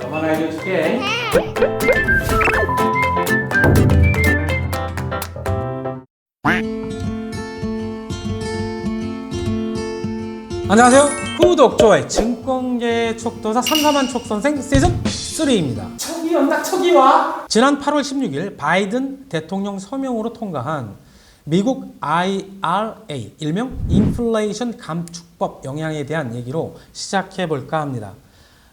너만 알려줄게. 안녕하세요. 구독, 좋아요, 증권계 촉도사 삼삼한 촉선생 시즌 3입니다. 척이 온다, 척이 와! 지난 8월 16일 바이든 대통령 서명으로 통과한 미국 IRA, 일명 인플레이션 감축법 영향에 대한 얘기로 시작해 볼까 합니다.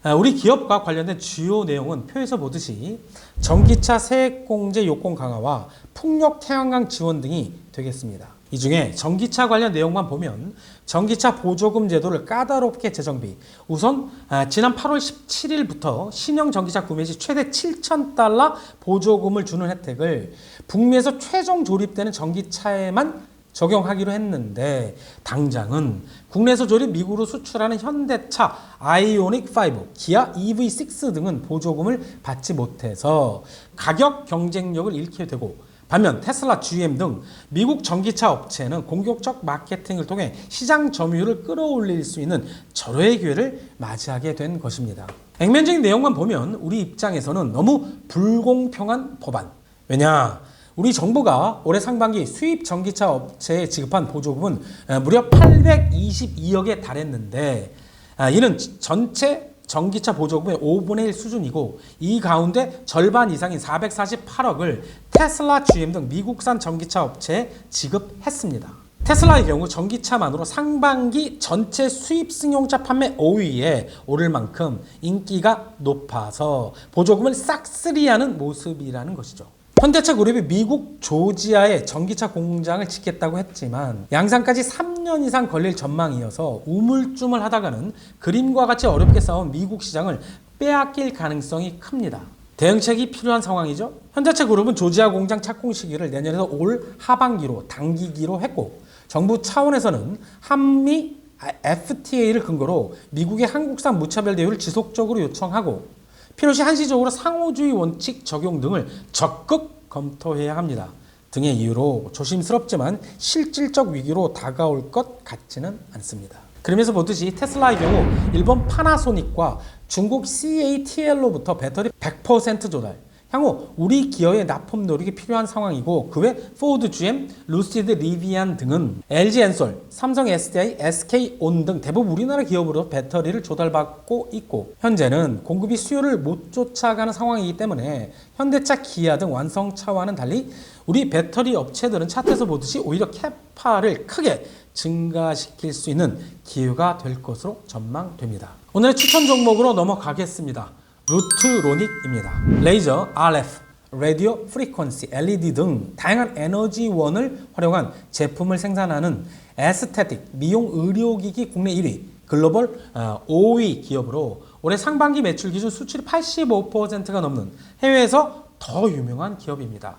아, 우리 기업과 관련된 주요 내용은 표에서 보듯이 전기차 세액공제 요건 강화와 풍력 태양광 지원 등이 되겠습니다. 이 중에 전기차 관련 내용만 보면 전기차 보조금 제도를 까다롭게 재정비. 우선 아, 지난 8월 17일부터 신형 전기차 구매 시 최대 7,000달러 보조금을 주는 혜택을 북미에서 최종 조립되는 전기차에만 적용하기로 했는데 당장은 국내에서 조립 미국으로 수출하는 현대차 아이오닉 5, 기아 EV6 등은 보조금을 받지 못해서 가격 경쟁력을 잃게 되고 반면 테슬라, GM 등 미국 전기차 업체는 공격적 마케팅을 통해 시장 점유율을 끌어올릴 수 있는 절호의 기회를 맞이하게 된 것입니다. 액면적인 내용만 보면 우리 입장에서는 너무 불공평한 법안. 왜냐? 우리 정부가 올해 상반기 수입 전기차 업체에 지급한 보조금은 무려 822억에 달했는데 아, 이는 전체 전기차 보조금의 5분의 1 수준이고 이 가운데 절반 이상인 448억을 테슬라, GM 등 미국산 전기차 업체에 지급했습니다. 테슬라의 경우 전기차만으로 상반기 전체 수입 승용차 판매 5위에 오를 만큼 인기가 높아서 보조금을 싹쓸이하는 모습이라는 것이죠. 현대차 그룹이 미국 조지아에 전기차 공장을 짓겠다고 했지만 양산까지 3년 이상 걸릴 전망이어서 우물쭈물 하다가는 그림과 같이 어렵게 싸운 미국 시장을 빼앗길 가능성이 큽니다. 대응책이 필요한 상황이죠. 현대차 그룹은 조지아 공장 착공 시기를 내년에서 올 하반기로 당기기로 했고 정부 차원에서는 한미 FTA를 근거로 미국의 한국산 무차별 대우를 지속적으로 요청하고 필요시 한시적으로 상호주의 원칙 적용 등을 적극 검토해야 합니다. 등의 이유로 조심스럽지만 실질적 위기로 다가올 것 같지는 않습니다. 그러면서 보듯이 테슬라의 경우 일본 파나소닉과 중국 CATL로부터 배터리 100% 조달, 향후 우리 기업의 납품 노력이 필요한 상황이고 그 외 포드 GM, 루시드 리비안 등은 LG 엔솔, 삼성 SDI, SK 온 등 대부분 우리나라 기업으로 배터리를 조달받고 있고 현재는 공급이 수요를 못 쫓아가는 상황이기 때문에 현대차, 기아 등 완성차와는 달리 우리 배터리 업체들은 차트에서 보듯이 오히려 캐파를 크게 증가시킬 수 있는 기회가 될 것으로 전망됩니다. 오늘의 추천 종목으로 넘어가겠습니다. 루트로닉입니다. 레이저, RF, 라디오 프리퀀시, LED 등 다양한 에너지원을 활용한 제품을 생산하는 에스테틱 미용 의료기기 국내 1위 글로벌 5위 기업으로 올해 상반기 매출 기준 수출이 85%가 넘는 해외에서 더 유명한 기업입니다.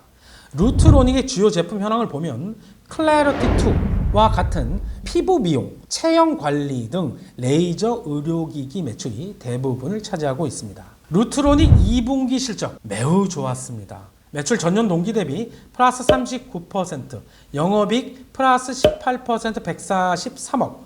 루트로닉의 주요 제품 현황을 보면 클래리티2와 같은 피부 미용, 체형 관리 등 레이저 의료기기 매출이 대부분을 차지하고 있습니다. 루트로닉 2분기 실적 매우 좋았습니다. 매출 전년 동기 대비 플러스 39%, 영업이익 플러스 18% 143억,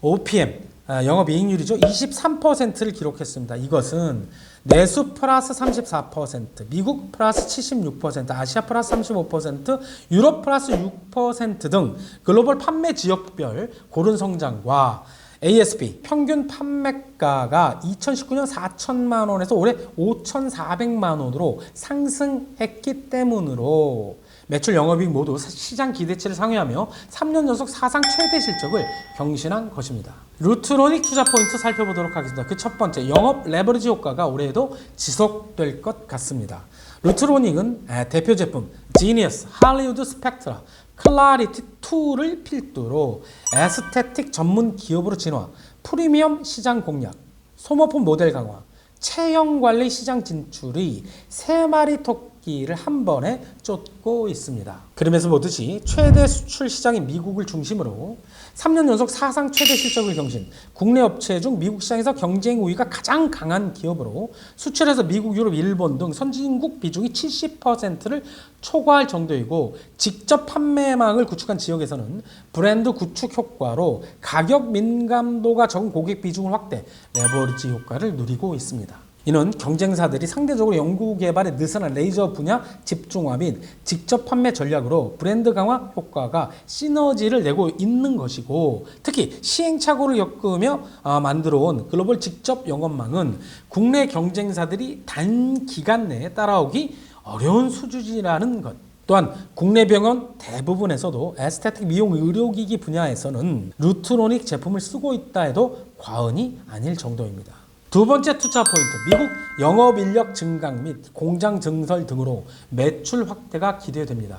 OPM 아, 영업이익률이죠 23%를 기록했습니다. 이것은 내수 플러스 34%, 미국 플러스 76%, 아시아 플러스 35%, 유럽 플러스 6%등 글로벌 판매 지역별 고른 성장과 ASP 평균 판매가가 2019년 4천만 원에서 올해 5,400만 원으로 상승했기 때문으로 매출 영업이익 모두 시장 기대치를 상회하며 3년 연속 사상 최대 실적을 경신한 것입니다. 루트로닉 투자 포인트 살펴보도록 하겠습니다. 그 첫 번째 영업 레버리지 효과가 올해에도 지속될 것 같습니다. 루트로닉은 대표 제품 지니어스, 할리우드 스펙트라, 클라리티 2를 필두로 에스테틱 전문 기업으로 진화, 프리미엄 시장 공략, 소모품 모델 강화, 체형 관리 시장 진출이 세 마리 토 끼 끼를 한 번에 쫓고 있습니다. 그림에서 보듯이 최대 수출 시장인 미국을 중심으로 3년 연속 사상 최대 실적을 경신, 국내 업체 중 미국 시장에서 경쟁 우위가 가장 강한 기업으로 수출에서 미국, 유럽, 일본 등 선진국 비중이 70%를 초과할 정도이고 직접 판매망을 구축한 지역에서는 브랜드 구축 효과로 가격 민감도가 적은 고객 비중을 확대, 레버리지 효과를 누리고 있습니다. 이는 경쟁사들이 상대적으로 연구 개발에 느슨한 레이저 분야 집중화 및 직접 판매 전략으로 브랜드 강화 효과가 시너지를 내고 있는 것이고 특히 시행착오를 겪으며 아, 만들어온 글로벌 직접 영업망은 국내 경쟁사들이 단기간 내에 따라오기 어려운 수준이라는 것. 또한 국내 병원 대부분에서도 에스테틱 미용 의료기기 분야에서는 루트로닉 제품을 쓰고 있다 해도 과언이 아닐 정도입니다. 두 번째 투자 포인트, 미국 영업 인력 증강 및 공장 증설 등으로 매출 확대가 기대됩니다.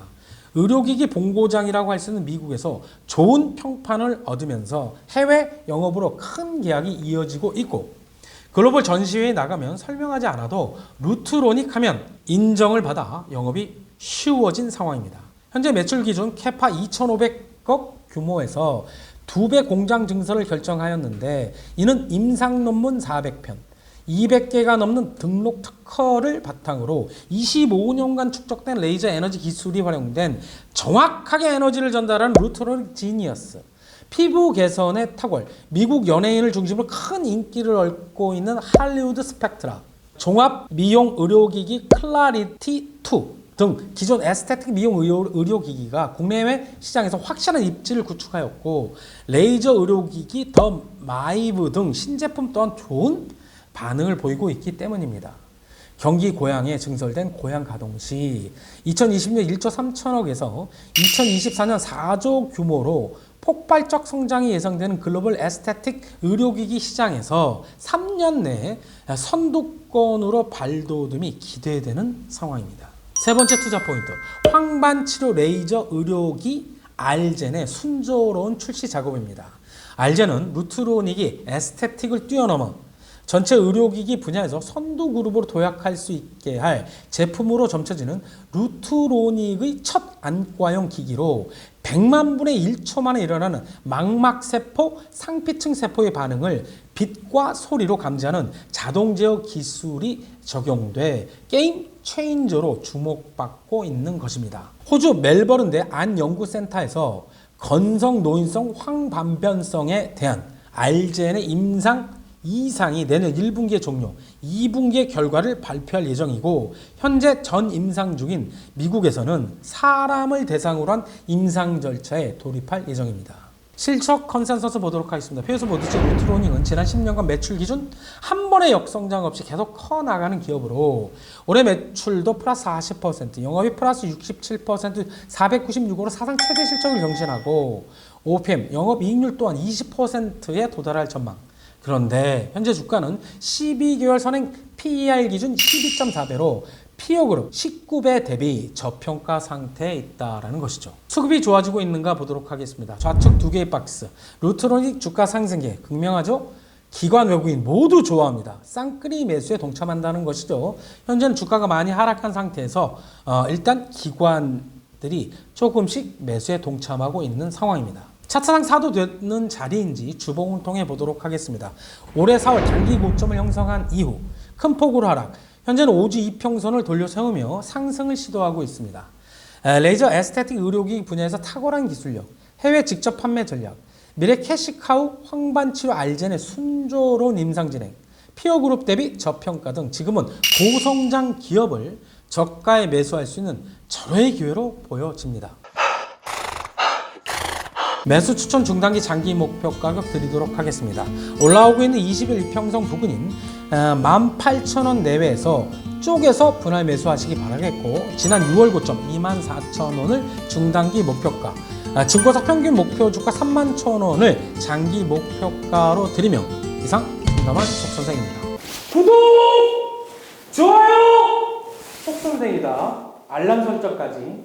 의료기기 본고장이라고 할 수 있는 미국에서 좋은 평판을 얻으면서 해외 영업으로 큰 계약이 이어지고 있고 글로벌 전시회에 나가면 설명하지 않아도 루트로닉 하면 인정을 받아 영업이 쉬워진 상황입니다. 현재 매출 기준 캐파 2,500억 규모에서 두 배 공장 증설을 결정하였는데 이는 임상 논문 400편, 200개가 넘는 등록 특허를 바탕으로 25년간 축적된 레이저 에너지 기술이 활용된 정확하게 에너지를 전달하는 루트로닉 지니어스. 피부 개선의 탁월, 미국 연예인을 중심으로 큰 인기를 얻고 있는 할리우드 스펙트라, 종합 미용 의료기기 클라리티 2 등 기존 에스테틱 미용 의료, 의료 기기가 국내외 시장에서 확실한 입지를 구축하였고 레이저 의료기기 더 마이브 등 신제품 또한 좋은 반응을 보이고 있기 때문입니다. 경기 고양에 증설된 고양 가동 시 2020년 1조 3천억에서 2024년 4조 규모로 폭발적 성장이 예상되는 글로벌 에스테틱 의료기기 시장에서 3년 내에 선두권으로 발돋움이 기대되는 상황입니다. 세 번째 투자 포인트 황반 치료 레이저 의료기 알젠의 순조로운 출시 작업입니다. 알젠은 루트로닉이 에스테틱을 뛰어넘어 전체 의료기기 분야에서 선두 그룹으로 도약할 수 있게 할 제품으로 점쳐지는 루트로닉의 첫 안과형 기기로 100만 분의 1초 만에 일어나는 망막세포, 상피층 세포의 반응을 빛과 소리로 감지하는 자동 제어 기술이 적용돼 게임 체인저로 주목받고 있는 것입니다. 호주 멜버른대 안 연구센터에서 건성 노인성 황반변성에 대한 알젠의 임상 이상이 내년 1분기에 종료, 2분기의 결과를 발표할 예정이고 현재 전 임상 중인 미국에서는 사람을 대상으로 한 임상 절차에 돌입할 예정입니다. 실적 컨센서스 보도록 하겠습니다. 표에서 보듯이 루트로닝은 지난 10년간 매출 기준 한 번의 역성장 없이 계속 커 나가는 기업으로 올해 매출도 플러스 40%, 영업이 플러스 67%, 496으로 사상 최대 실적을 경신하고 OPM, 영업 이익률 또한 20%에 도달할 전망. 그런데 현재 주가는 12개월 선행 PER 기준 12.4배로 피어그룹 19배 대비 저평가 상태에 있다라는 것이죠. 수급이 좋아지고 있는가 보도록 하겠습니다. 좌측 두 개의 박스. 루트로닉 주가 상승계 극명하죠? 기관 외국인 모두 좋아합니다. 쌍끌이 매수에 동참한다는 것이죠. 현재는 주가가 많이 하락한 상태에서 어, 일단 기관들이 조금씩 매수에 동참하고 있는 상황입니다. 차차상 사도 되는 자리인지 주봉을 통해 보도록 하겠습니다. 올해 4월 단기 고점을 형성한 이후 큰 폭으로 하락, 현재는 5주 이평선을 돌려 세우며 상승을 시도하고 있습니다. 에, 레이저 에스테틱 의료기 분야에서 탁월한 기술력, 해외 직접 판매 전략, 미래 캐시카우 황반치료 알젠의 순조로운 임상 진행, 피어그룹 대비 저평가 등 지금은 고성장 기업을 저가에 매수할 수 있는 절호의 기회로 보여집니다. 매수 추천 중단기 장기 목표 가격 드리도록 하겠습니다. 올라오고 있는 20일 이평선 부근인 18,000원 내외에서 쪼개서 분할 매수하시기 바라겠고 지난 6월 고점 24,000원을 중단기 목표가 아, 증권사 평균 목표 주가 31,000원을 장기 목표가로 드리며 이상 김담환 속선생입니다. 구독! 좋아요! 속선생이다. 알람 설정까지